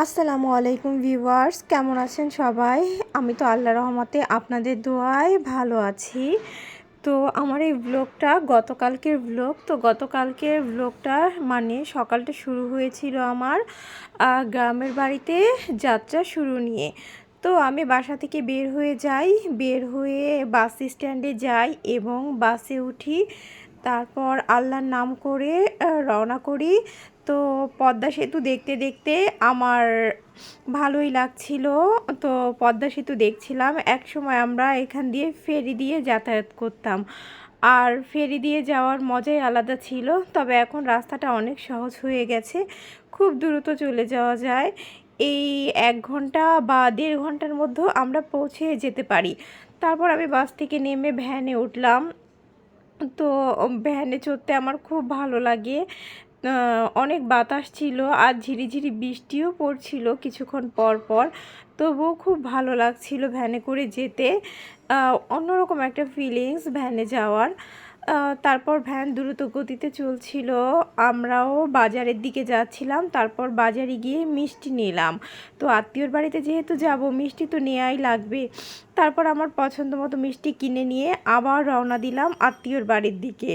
আসসালামু আলাইকুম ভিউয়ার্স, কেমন আছেন সবাই? আমি তো আল্লাহ রহমতে আপনাদের দোয়ায় ভালো আছি। তো আমার এই ব্লগটা গতকালকের ব্লগ তো গতকালকের ব্লগটা মানে সকালটা শুরু হয়েছিল আমার গ্রামের বাড়িতে যাত্রা শুরু নিয়ে। তো আমি বাসা থেকে বের হয়ে যাই, বের হয়ে বাস স্ট্যান্ডে যাই এবং বাসে উঠি। তারপর আল্লাহর নাম করে রওনা করি। তো পদ্মা সেতু দেখতে দেখতে আমার ভালোই লাগছিল। তো পদ্মা সেতু দেখছিলাম, এক সময় আমরা এখান দিয়ে ফেরি দিয়ে যাতায়াত করতাম। আর ফেরি দিয়ে যাওয়ার মজাই আলাদা ছিল, তবে এখন রাস্তাটা অনেক সহজ হয়ে গেছে, খুব দ্রুত চলে যাওয়া যায়। এই এক ঘণ্টা বা দেড় ঘণ্টার মধ্যে আমরা পৌঁছে যেতে পারি। তারপর আমি বাস থেকে নেমে ভ্যানে উঠলাম। তো ভ্যানে চড়তে আমার খুব ভালো লাগে। অনেক বাতাস ছিল আর ঝিরিঝিরি বৃষ্টিও পড়ছিল কিছুক্ষণ পর পর। তবুও খুব ভালো লাগছিল ভ্যানে করে যেতে। অন্যরকম একটা ফিলিংস ভ্যানে যাওয়ার। তারপর ভ্যান দ্রুত গতিতে চলছিল। আমরাও বাজারের দিকে যাচ্ছিলাম, তারপর বাজারে গিয়ে মিষ্টি নিলাম। তো আত্মীয়র বাড়িতে যেহেতু যাব, মিষ্টি তো নেওয়াই লাগবে। তারপর আমার পছন্দ মতো মিষ্টি কিনে নিয়ে আবার রওনা দিলাম আত্মীয়র বাড়ির দিকে।